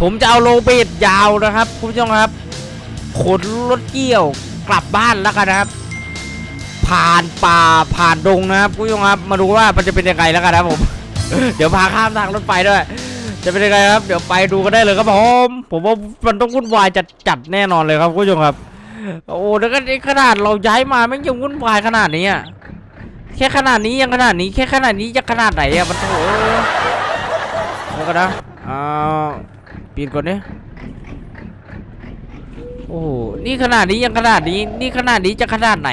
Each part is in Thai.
ผมจะเอาโลเบดยาวนะครับ คุณผู้ชมครับขนรถเกี่ยวกลับบ้านแล้วกันนะครับ ผ่านป่าผ่านดงนะครับคุณผู้ชมครับมาดูว่ามันจะเป็นยังไงแล้วกันนะผม เดี๋ยวพาข้ามทางรถไฟด้วย จะเป็นยังไงครับ เดี๋ยวไปดูกันได้เลยครับผมผมว่ามันต้องวุ่นวายจัดจัดแน่นอนเลยครับคุณผู้ชมครับ โอ้แล้วก็ขนาดเราย้ายมาไม่ยังวุ่นวายขนาดนี้อะแค่ขนาดนี้ยังขนาดนี้แค่ขนาดนี้จะขนาดไหนอะมันโอ้แล้วก็นะอ่า ปีนก่อนดิโอ้โห นี่ขนาดนี้ยังขนาดนี้ นี่ขนาดนี้จะขนาดไหน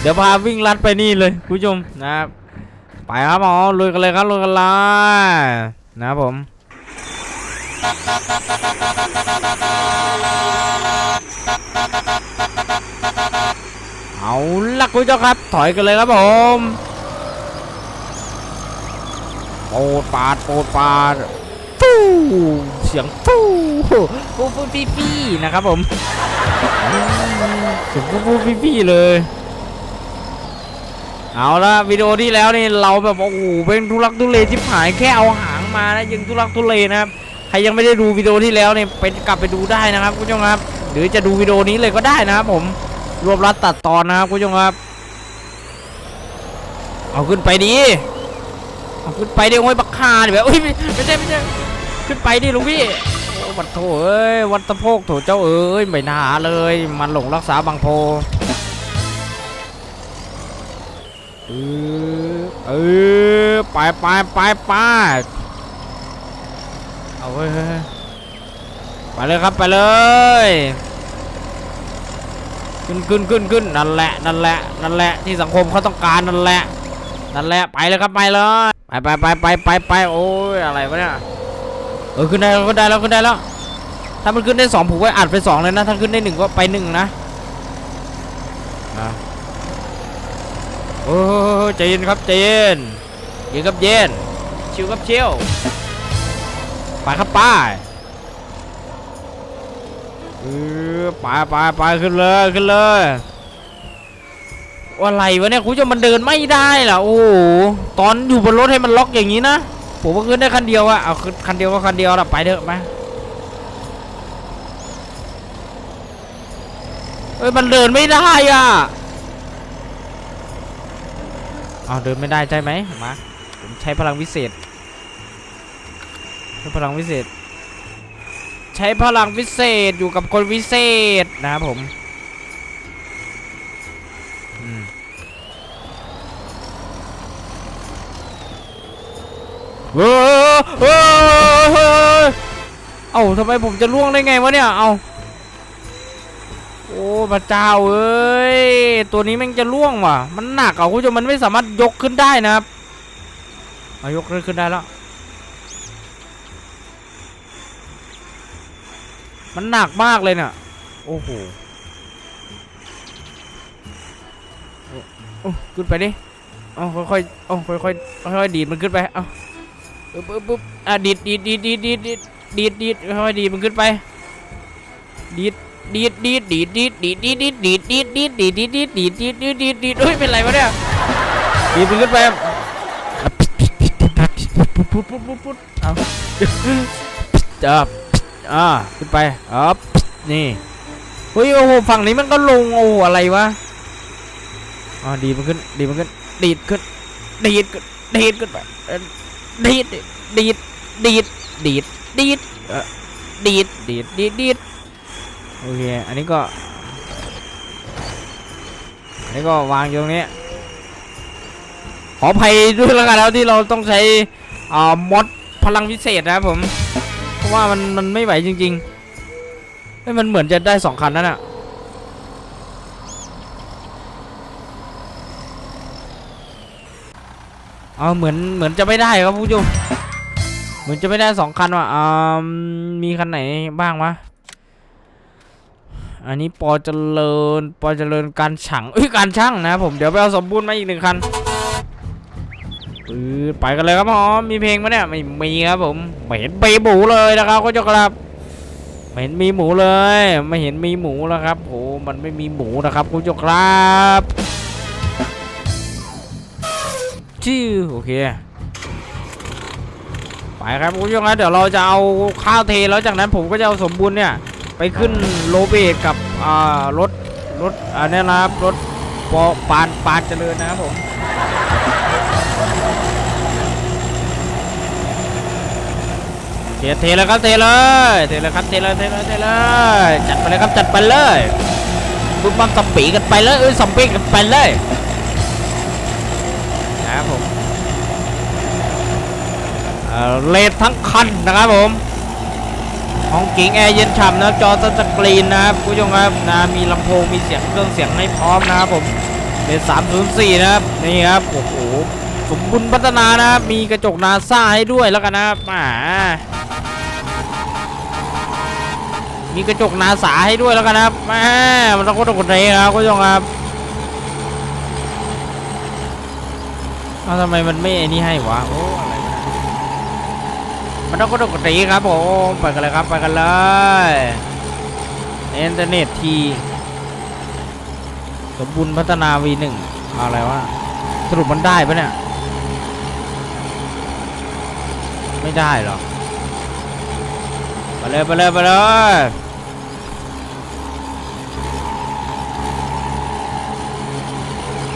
เดี๋ยวพาวิ่งลัดไปนี่เลยคุณผู้ชมนะครับ ไปครับหมอลุยกันเลยครับลุยกันเลยนะครับผมเอาล่ะคุณผู้ชมครับ ถอยกันเลยครับผมโปดปาดโปดปาดู้เสียงฟู้ฟู้ฟู้ฟี่ฟี่นะครับผมอืมเสียงฟู้ฟู้ฟี่ฟี่เลย เอาละวิดีโอที่แล้วนี่เราแบบโอ้โหเป็นทุลักทุเลที่หายแค่เอาหางมานะยังทุลักทุเลนะครับใครยังไม่ได้ดูวิดีโอที่แล้วเนี่ยไปกลับไปดูได้นะครับคุณผู้ชมครับ หรือจะดูวิดีโอนี้เลยก็ได้นะครับผมรวบรัดตัดตอนนะครับคุณผู้ชมครับ เอาขึ้นไปดีเอาขึ้นไปเดิโอ้ยบักคาเดิแบบโอ้ยไม่ใช่ไม่ใช่ ขึ้นไปดิลุงพี่โอ้วัดโถเอ้ยวัดตะโพกโถเจ้าเอ้ยไม่น่าเลย มันหลงรักษาบางโพเออเออไปไปไปไปเอาเว้ยเฮ้ยเฮ้ยไปเลยครับไปเลยขึ้นขึ้นขึ้นขึ้นนั่นแหละนั่นแหละนั่นแหละที่สังคมเขาต้องการนั่นแหละนั่นแหละไปเลยครับไปเลยไปไปไปไปไปไปโอ้ยอะไรวะเนี่ย เออขึ้นได้แล้วขึ้นได้แล้วขึ้นได้แล้ว ถ้ามันขึ้นได้สองผมก็อัดไปสองเลยนะ ถ้าขึ้นได้หนึ่งก็ไปหนึ่งนะอะโอ้ใจเย็นครับใจเย็นเย็นครับเย็นชิวครับชิวไปครับไป้าเออไปไปไปขึ้นเลยขึ้นเลยอะไรวะเนี่ยคุณผู้ชมมันเดินไม่ได้ล่ะโอ้โหตอนอยู่บนรถให้มันล็อกอย่างนี้นะ ผมว่าขึ้นได้คันเดียวอะเอาขึ้นคันเดียวก็คันเดียวละไปเถอะมาเอ้ยมันเดินไม่ได้อะเอาเดินไม่ได้ใช่ไหมมาผมใช้พลังวิเศษใช้พลังวิเศษ ใช้พลังวิเศษอยู่กับคนวิเศษนะครับผมอืม เว้อเว้อเฮ้ยเอ้าทำไมผมจะล่วงได้ไงวะเนี่ย เอาโอ้พระเจ้าเอ้ย ตัวนี้ม่งจะล่วงว่ะ มันหนักอะคุณผู้ชมมันไม่สามารถยกขึ้นได้นะครับเอายกขึ้นได้แล้ว มันหนักมากเลยเนี่ย โอ้โหโอ้โอ้ขึ้นไปดิเอาค่อยๆเอาค่อยๆค่อยๆดีดมันขึ้นไป เอา ปึ๊บปึ๊บปึ๊บอะดีดดีดดีดดีดดีดดีดดีดดีดค่อยๆดีดมันขึ้นไป ดีดดีดดีดดีดดีดดีดดีดดีดดีดดีดดีดดีดดีดดีดดีดดีดดีดดีดดีดเฮ้ยเป็นไรวะเนี่ยดีดมันขึ้นไปปุ๊บปุ๊บปุ๊บปุ๊บปุ๊บเอาจับอ่าขึ้นไปอ๊บนี่เฮ้ยโอ้โหฝั่งนี้มันก็ลงโอ้โหอะไรวะอ่าดีดมันขึ้นดีดมันขึ้นดีดขึ้นดีดขึ้นดีดขึ้นไปเอ่อ ดีดดีดดีดดีดดีดเอ่อดีดดีดดีดดีดโอเค อันนี้ก็ อันนี้ก็วางอยู่ตรงนี้ ขออภัยด้วยแล้วกันแล้วที่เราต้องใช้อ่ามอดพลังพิเศษนะครับผม เพราะว่ามันมันไม่ไหวจริงๆเฮ้ยมันเหมือนจะได้สองคันนั่นอะ เอาเหมือนเหมือนจะไม่ได้ครับผู้ชมเหมือนจะไม่ได้สองคันว่ะอ่ามีคันไหนบ้างวะอันนี้ปอเจริญปอเจริญการฉังเอ้ยการช่างนะผมเดี๋ยวไปเอาสมบูรณ์มาอีกหนึ่งคันไปกันเลยครับผมมีเพลงไหมเนี่ยไม่มีครับผมไม่เห็นมีหมูเลยนะครับก็จะครับไม่เห็นมีหมูเลย ไม่เห็นมีหมูแล้วครับโหมันไม่มีหมูนะครับคุณผู้ชมครับ ชื่อโอเคไปครับคุณผู้ชมครับเดี๋ยวเราจะเอาข้าวเทแล้วจากนั้นผมก็จะเอาสมบูรณ์เนี่ยไปขึ้นโลเบตกับอ่ารถรถอันนี้นะครับรถปอปานปานเจริญนะครับผมเทเทเลยครับเทเลยเทเลยครับเทเลยเทเลยเทเลยจัดไปเลยครับจัดไปเลยปุ๊บปั๊บสัมปีกันไปเลยเอ้ยสัมปีกันไปเลยนะครับผม เลททั้งคันนะครับผมห้องกิ่งแอร์เย็นฉ่ำนะจอทัสกรีนนะครับผู้ชมครับนะมีลำโพงมีเสียงเครื่องเสียงให้พร้อมนะครับผมเป็น304นะครับนี่ครับโอ้โหสมบูรณ์พัฒนานะครับมีกระจกนาซ่าให้ด้วยแล้วกันนะครับอ่ามีกระจกนาสาให้ด้วยแล้วกันนะครับแหมมันต้องกดกดเลยครับผู้ชมครับเอ้าทำไมมันไม่ไอ้นี่ให้วะโอ้อะไรวะ มันต้องกดกดรีครับผมไปกันเลยครับไปกันเลยอินเทอร์เน็ตทีสมบูรณ์พัฒนา V1 อะไรวะสรุปมันได้ปะเนี่ย ไม่ได้หรอไปเลยไปเลยไปเลย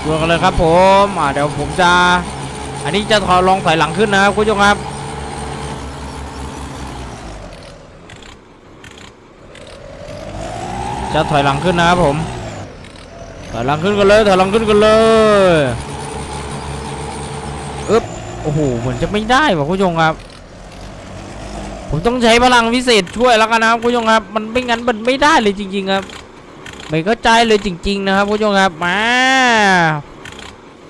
ดูกันเลยครับผมอ่าเดี๋ยวผมจะ อันนี้จะถอลองถอยหลังขึ้นนะครับคุณผู้ชมครับ จะถอยหลังขึ้นนะครับผมถอยหลังขึ้นกันเลยถอยหลังขึ้นกันเลยอึ๊บโอ้โหเหมือนจะไม่ได้ว่ะคุณผู้ชมครับ ผมต้องใช้พลังวิเศษช่วยแล้วกันนะครับคุณผู้ชมครับ มันไม่งั้นมันไม่ได้เลยจริง ๆ ครับ ไม่เข้าใจเลยจริง ๆ นะครับคุณผู้ชมครับมา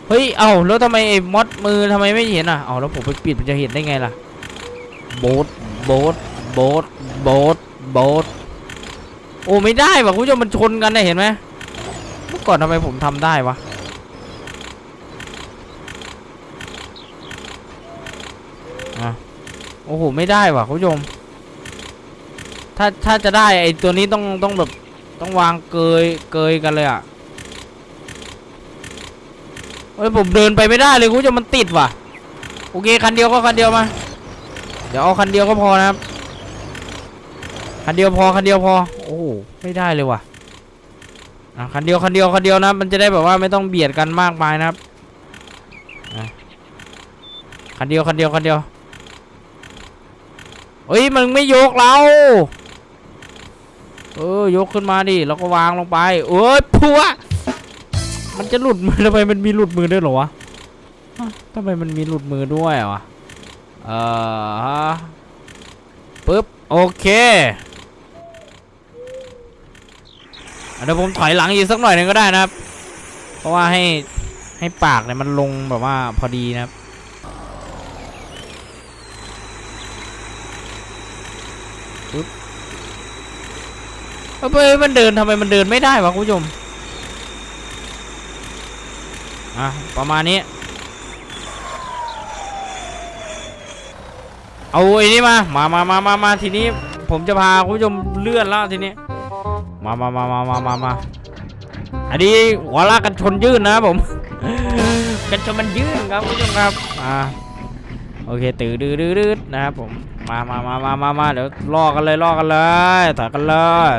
เฮ้ยเอ้าแล้วทำไมไอ้มอดมือทำไมไม่เห็นอะเอ้าแล้วผมไปปิดมันจะเห็นได้ไงล่ะโบทโบทโบทโบทโบท โอ้ไม่ได้ว่ะคุณผู้ชมมันชนกันนะเห็นไหมเมื่อก่อนทำไมผมทำได้วะอะโอ้โหไม่ได้ว่ะคุณผู้ชม ถ้าถ้าจะได้ไอตัวนี้ต้องต้องแบบต้องวางเกยเกยกันเลยอะเฮ้ยผมเดินไปไม่ได้เลยคุณผู้ชมมันติดว่ะ โอเคคันเดียวก็คันเดียวมา เดี๋ยวเอาคันเดียวก็พอนะครับ คันเดียวพอคันเดียวพอ ไม่ได้เลยว่ะอะคันเดียวคันเดียวคันเดียวนะมันจะได้แบบว่าไม่ต้องเบียดกันมากมายนะครับคันเดียวคันเดียวคันเดียวเฮ้ยมันไม่ยกเราเออยกขึ้นมาดิแล้วก็วางลงไปเอ้ยพัวมันจะหลุดมือทำไมมันมีหลุดมือด้วยหรอวะอะทำไมมันมีหลุดมือด้วยวะเออฮะปึ๊บโอเค อะ เดี๋ยวผมถอยหลังอีกสักหน่อยหนึงก็ได้นะครับ เพราะว่าให้ให้ปากเนี่ยมันลงแบบว่าพอดีนะครับปึ๊บเอ้ยเอ้ยมันเดินทำไมมันเดินไม่ได้วะคุณผู้ชม อะ ประมาณนี้ เอาไอ้นี่มา มามามามามาทีนี้ ผมจะพาคุณผู้ชมเลื่อนแล้วทีนี้ มามามามามามามาอันนี้หัวลากกันชนยื่นนะผม กันชนมันยื่นครับคุณผู้ชมครับอ่าโอเคตื่นดื้อดื้นะครับผมมามามามามามาเดี๋ยวล่อกันเลยล่อกันเลยถอยกันเลย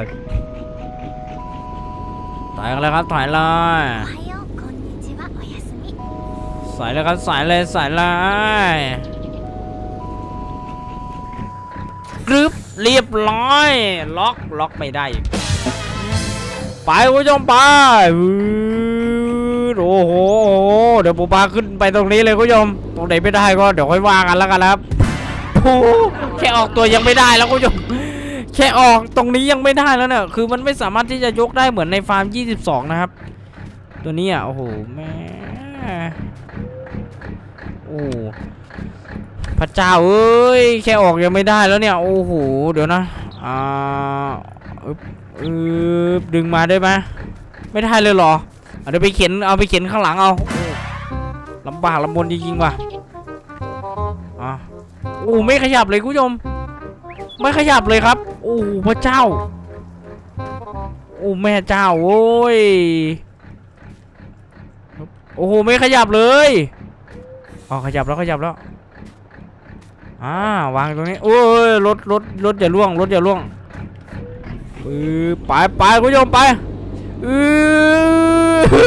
ถอยกันเลยครับถอยเลยสายเลยครับสายเลยสายเลยกรึบเรียบร้อย ล็อกล็อกไม่ได้ ไปคุณผู้ชมไปวืดโอ้โห เดี๋ยวผมพาขึ้นไปตรงนี้เลยคุณผู้ชม ตรงไหนไม่ได้ก็เดี๋ยวค่อยว่ากันแล้วกันนะครับโอ้โหแค่ออกตัวยังไม่ได้แล้วคุณผู้ชม แค่ออกตรงนี้ยังไม่ได้แล้วเนี่ย คือมันไม่สามารถที่จะยกได้เหมือนในฟาร์ม 22 นะครับ ตัวนี้อะ โอ้โห แม่ โอ้พระเจ้าเอ้ย แค่ออกยังไม่ได้แล้วเนี่ย โอ้โห เดี๋ยวนะ อ่า อึ๊บอึ๊บดึงมาได้ไหมไม่ได้เลยเหรอเอาเดี๋ยวไปเข็นเอาไปเข็นข้างหลังเอาลำบากลำบนจริงๆว่ะอะโอ้ไม่ขยับเลยคุณผู้ชม ไม่ขยับเลยครับ โอ้พระเจ้า โอ้แม่เจ้าโอ้ยโอ้โหไม่ขยับเลยอ๋อขยับแล้วขยับแล้วอ่าวางตรงนี้โอ้ยรถรถรถอย่าล่วงรถอย่าล่วง เออไปไปคุณผู้ชมไปเอ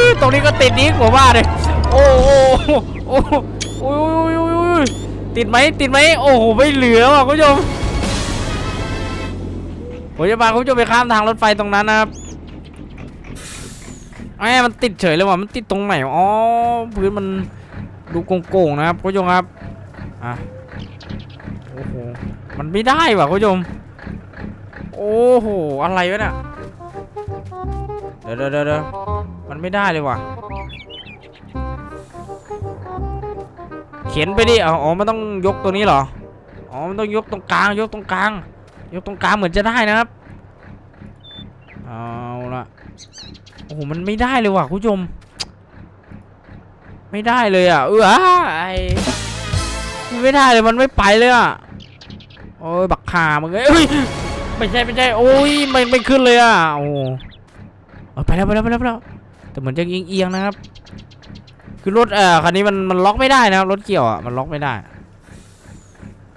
อตรงนี้ก็ติดนี้ผมว่าเลยโอ้โหโอ้โหโอ้ยติดไหมติดไหมโอ้โหไม่เหลือว่ะคุณผู้ชมผมจะพาคุณผู้ชมไปข้ามทางรถไฟตรงนั้นนะครับแหมมันติดเฉยเลยว่ะมันติดตรงไหนอ๋อพื้นมันดูโก่งๆนะครับคุณผู้ชมครับอะโอ้โหมันไม่ได้ว่ะคุณผู้ชม อ้โห อะไรวะเนี่ยเดี๋ยวเดี๋ยวเดี๋ยวเดี๋ยวมันไม่ได้เลยว่ะ เขียนไปดิอาอ๋อมันต้องยกตัวนี้เหรอ อ๋อ มันต้องยกตรงกลาง ยกตรงกลาง ยกตรงกลางเหมือนจะได้นะครับ เอาละโอ้โห มันไม่ได้เลยว่ะคุณผู้ชม ไม่ได้เลยอะ เออไอไม่ได้เลย มันไม่ไปเลยอะ โอ้ย บักขามึงเอ้ย ไม่ใช่ไม่ใช่โอ้ยไม่ไม่ขึ้นเลยอะโอ้ไปแล้วไปแล้วไปแล้วไปแล้วแต่เหมือนจะเอียงๆนะครับ คือรถเอ่อคันนี้มันมันล็อกไม่ได้นะครับรถเกี่ยวอะมันล็อกไม่ได้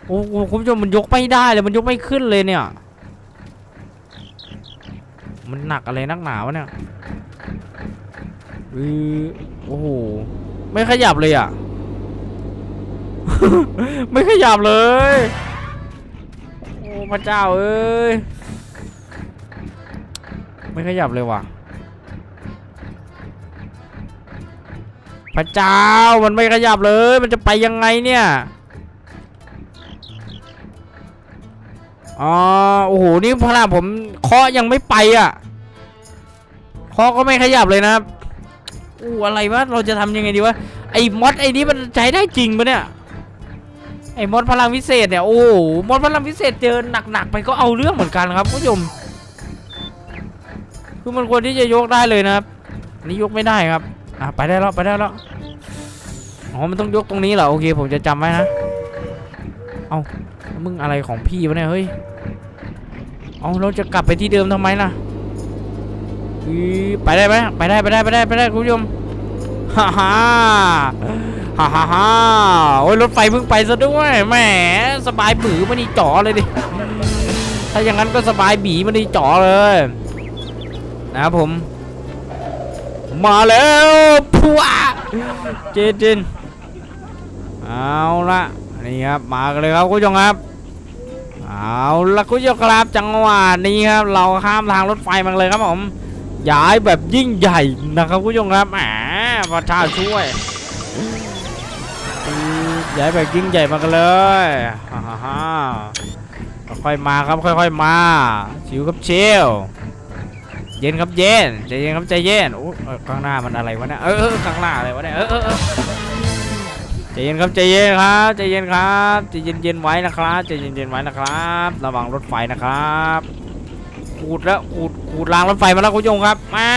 โอ้โหคุณผู้ชมมันยกไม่ได้เลยมันยกไม่ขึ้นเลยเนี่ย มันหนักอะไรนักหนาวะเนี่ยอือโอ้โหไม่ขยับเลยอะ ไม่ขยับเลย พระเจ้าเอ้ย ไม่ขยับเลยว่ะ พระเจ้ามันไม่ขยับเลย มันจะไปยังไงเนี่ย อ๋อ โอ้โห นี่พลังผมเคาะยังไม่ไปอะเคาะก็ไม่ขยับเลยนะครับอู้อะไรวะ เราจะทำยังไงดีวะ ไอ้มอดไอ้นี้มันใช้ได้จริงปะเนี่ย ไอ้มดพลังวิเศษเนี่ยโอ้โหมดพลังวิเศษเจอหนักๆไปก็เอาเรื่องเหมือนกันครับผู้ชมคือมันควรที่จะยกได้เลยนะครับอันนี้ยกไม่ได้ครับอะไปได้แล้วไปได้แล้วอ๋อมันต้องยกตรงนี้เหรอโอเค ผมจะจำไว้นะเอาแล้วมึงอะไรของพี่วะเนี่ยเฮ้ยเอาเราจะกลับไปที่เดิมทำไมล่ะอือไปได้ไหมไปได้ไปได้ไปได้ไปได้คุณผู้ชมฮ่าฮ่า ฮ่าฮ่าฮ่าโอ้ยรถไฟเพิ่งไปซะด้วยแหมสบายบือมันนี่จ่อเลยดิถ้าอย่างนั้นก็สบายบีมันนี่จ่อเลย นะครับผม มาแล้วพัวเจนเจนเอาละนี่ครับมากันเลยครับคุณผู้ชมครับเอาละคุณผู้ชมครับจังหวะนี้ครับ เราข้ามทางรถไฟมาเลยครับผมย้ายแบบยิ่งใหญ่นะครับคุณผู้ชมครับแหมพระเจ้าช่วย ย้ายแบบยิ่งใหญ่มากันเลยฮ่าฮ่าฮ่าค่อยๆมาครับค่อยๆมาชิวครับเชลเย็นครับเย็นใจเย็นครับใจเย็นโอ้ข้างหน้ามันอะไรวะเนี่ยเออข้างหน้าอะไรวะเนี่ยเออใจเย็นครับใจเย็นครับใจเย็นครับใจเย็นเย็นไว้นะครับใจเย็นเย็นไว้นะครับ ระวังรถไฟนะครับขูดแล้วขูดขูดรางรถไฟมาแล้วคุณผู้ชมครับมา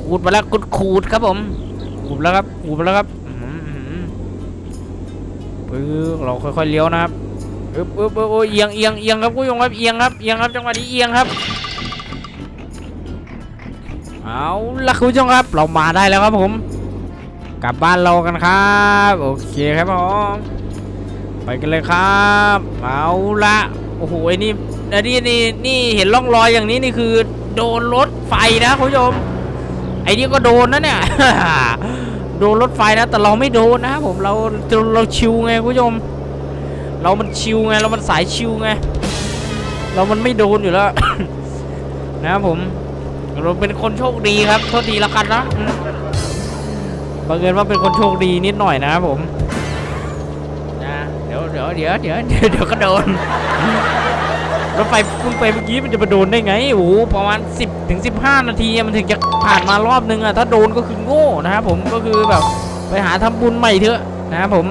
ขูดมาแล้วขูดขูดครับผมขูดแล้วครับขูดมาแล้วครับ ปึ๊บเราค่อยๆเลี้ยวนะครับปึ๊บปึ๊บปึ๊บโอ้ยเอียงเอียงเอียงครับผู้ชมครับเอียงครับเอียงครับจังหวะนี้เอียงครับเอาละคุณผู้ชมครับ เรามาได้แล้วครับผม กลับบ้านเรากันครับโอเคครับผมไปกันเลยครับเอาละโอ้โหไอ้นี่ไอันนี้นี่นี่เห็นร่องรอยอย่างนี้นี่คือ โดนรถไฟนะคุณผู้ชมไอ้นี่ก็โดนนะเนี่ย โดนรถไฟนะ แต่เราไม่โดนนะครับผมเราเราเราชิวไงคุณผู้ชม เรามันชิวไงเรามันสายชิวไงเรามันไม่โดนอยู่แล้วนะครับผมเราเป็นคนโชคดีครับโทษดีล้วกันนะบังเอิญว่าเป็นคนโชคดีนิดหน่อยนะครับผมนะเดี๋ยวเดี๋ยวเดี๋ยวเดี๋ยวเดี๋ยวก็โดน รถไฟเพิ่งไปเมื่อกี้มันจะมาโดนได้ไงโอ้โหประมาณ 10ถึง15 นาทีมันถึงจะผ่านมารอบนึงอะถ้าโดนก็คือโง่นะครับผมก็คือแบบไปหาทำบุญใหม่เถอะนะครับผม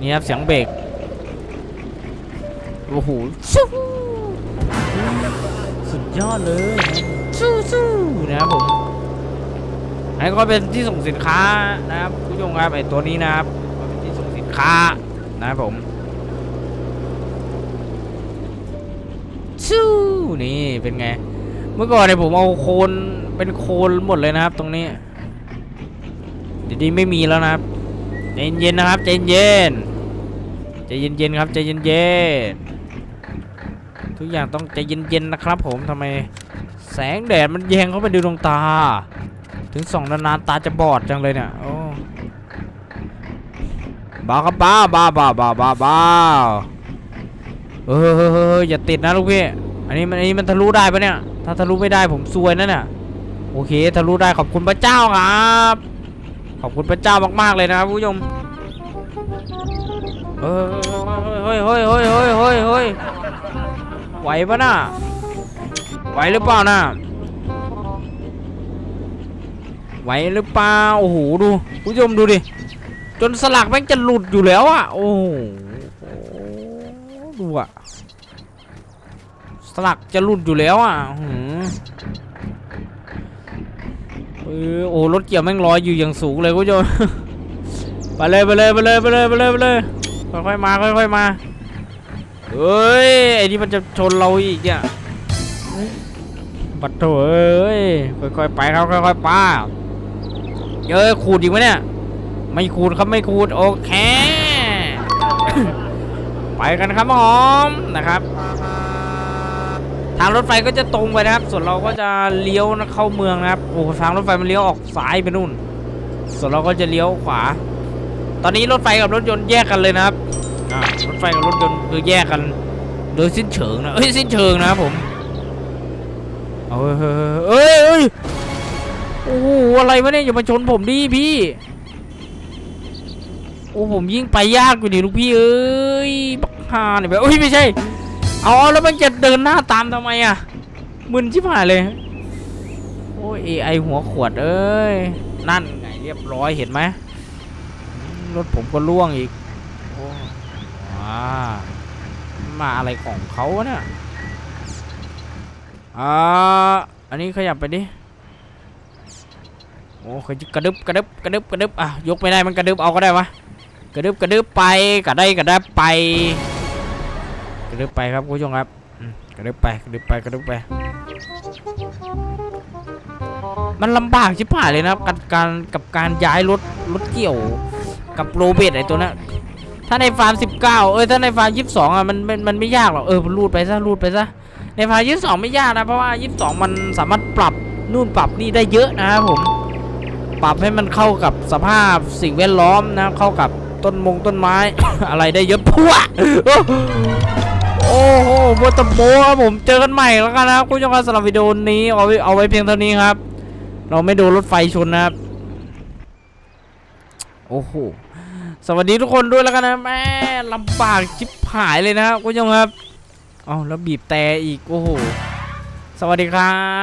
นี่ครับเสียงเบรกโอ้โหสุดยอดเลยสู้สู้นะครับผมอันนี้ก็เป็นที่ส่งสินค้านะครับผู้ชมครับไอตัวนี้นะครับเป็นที่ส่งสินค้านะครับผม ชู้นี่เป็นไง เมื่อก่อนเนี่ยผมเอาโคนเป็นโคนหมดเลยนะครับ ตรงนี้เดี๋ยวนี้ไม่มีแล้วนะครับใจเย็นๆนะครับใจเย็นใจเย็นๆครับใจเย็นๆทุกอย่างต้องใจเย็นๆนะครับ ผมทำไมแสงแดดมันแยงเข้าไปในดวงตา ถึงส่องนานๆตาจะบอดจังเลยเนี่ยโอ้บ้าครับบ้าบ้าบ้าบ้าบ้าบ้า เออเฮ้ยเฮ้ยเฮ้ยอย่าติดนะลูกพี่อันนี้มันอันนี้มันทะลุได้ปะเนี่ย ถ้าทะลุไม่ได้ผมซวยนะเนี่ยโอเคทะลุได้ขอบคุณพระเจ้าครับ ขอบคุณพระเจ้ามากๆเลยนะครับผู้ชมเฮ้ยเฮ้ยเฮ้ยเฮ้ยเฮ้ยเฮ้ยเฮ้ยไหวปะน่ะไหวหรือเปล่าน่ะไหวหรือเปล่าโอ้โหดูผู้ชมดูดิจนสลักแม่งจะหลุดอยู่แล้วอะโอ้โห ดูอะสลักจะหลุดอยู่แล้วอะอื้อหือเออโอ้รถเกี่ยวแม่งลอยอยู่อย่างสูงเลยคุณผู้ชมไปเลยไปเลยไปเลยไปเลยไปเลยไปเลยค่อยๆมาค่อยๆมาเอ้ยไอ้นี่มันจะชนเราอีกเนี่ยบัดโถเอ้ยค่อยๆไปครับค่อยๆป้าเอ้ยขูดอีกไหมเนี่ยไม่ขูดครับไม่ขูดโอเค ไปกันครับหอมนะครับ ทางรถไฟก็จะตรงไปนะครับ ส่วนเราก็จะเลี้ยวเข้าเมืองนะครับโอ้ทางรถไฟมันเลี้ยวออกซ้ายไปนู่น ส่วนเราก็จะเลี้ยวขวา ตอนนี้รถไฟกับรถยนต์แยกกันเลยนะครับรถไฟกับรถยนต์คือแยกกัน โดยสิ้นเชิงนะเอ้ยสิ้นเชิงนะครับผมเอาเฮ้ยเฮ้ยเฮ้ยเอ้ยโอ้โหอะไรวะเนี่ยอย่ามาชนผมดิพี่ โอ้ผมยิ่งไปยากกว่านี้ลูกพี่เอ้ยบักฮาเนี่ยแบบเอ้ยไม่ใช่เอาแล้วมันจะเดินหน้าตามทำไมอะมึนชิบหายเลยโอ้ย AI หัวขวดเอ้ยนั่นไงเรียบร้อยเห็นไหมรถผมก็ล่วงอีกโอ้ามาอะไรของเขาเนี่ยอ่าอันนี้ขยับไปดิโอ้ขยกระดึบกระดึบกระดึบกระดึบอะยกไม่ได้มันกระดึบเอาก็ได้วะ กระดึบกระดึบไปกระได้กระดับไป กระดึบไปครับคุณผู้ชมครับกระดึบไปกระดึบไปกระดึบไป มันลำบากชิบหายเลยนะครับกับการกับการย้ายรถรถเกี่ยวกับโรเบตไอตัวนั้นถ้าในฟาร์ม 19 เออถ้าในฟาร์ม 22 อะมันมันมันไม่ยากหรอกเออรูดไปซะรูดไปซะในฟาร์ม 22 ไม่ยากนะเพราะว่า 22 มันสามารถปรับนู่นปรับนี่ได้เยอะนะครับผม ปรับให้มันเข้ากับสภาพสิ่งแวดล้อมนะเข้ากับ ต้นมงต้นไม้ อะไรได้เยอะพัวโอ้โหโมตโมครับผมเจอกันใหม่แล้วกันนะครับคุณผู้ชมครับสำหรับวิดีโอนี้เอาไว้เอาไว้เพียงเท่านี้ครับ เราไม่โดนรถไฟชนนะครับ โอ้โหสวัสดีทุกคนด้วยแล้วกันนะแม่ลำบากชิบหายเลยนะครับคุณผู้ชมครับเอแล้วบีบแต่อีกโอ้โหสวัสดีครับ